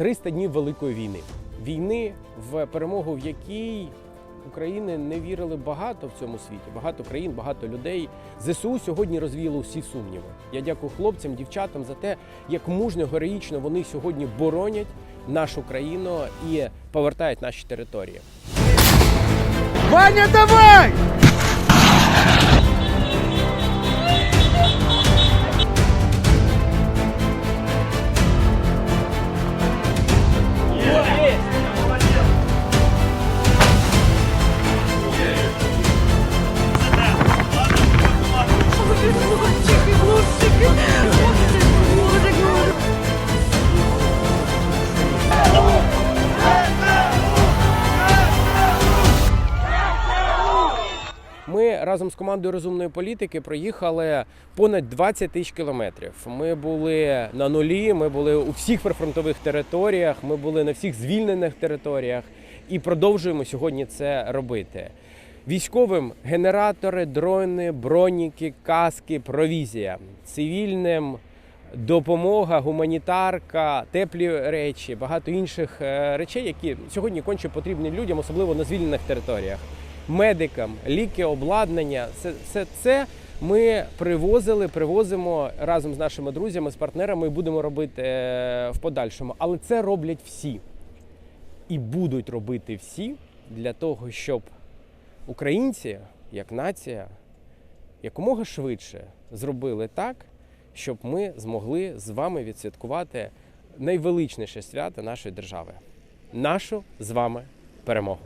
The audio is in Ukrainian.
300 днів великої війни. Війни, в перемогу в якій України не вірили багато в цьому світі, багато країн, багато людей. ЗСУ сьогодні розвіяло усі сумніви. Я дякую хлопцям, дівчатам за те, як мужньо, героїчно вони сьогодні боронять нашу країну і повертають наші території. Ваня, давай! Разом з командою розумної політики проїхали понад 20 тисяч кілометрів. Ми були на нулі, ми були у всіх прифронтових територіях, ми були на всіх звільнених територіях і продовжуємо сьогодні це робити. Військовим генератори, дрони, броніки, каски, провізія. Цивільним допомога, гуманітарка, теплі речі, багато інших е, речей, які сьогодні конче потрібні людям, особливо на звільнених територіях. Медикам, ліки, обладнання, все, все це ми привозили, привозимо разом з нашими друзями, з партнерами і будемо робити е, в подальшому. Але це роблять всі і будуть робити всі для того, щоб українці, як нація, якомога швидше зробили так, щоб ми змогли з вами відсвяткувати найвеличніше свято нашої держави нашу з вами перемогу.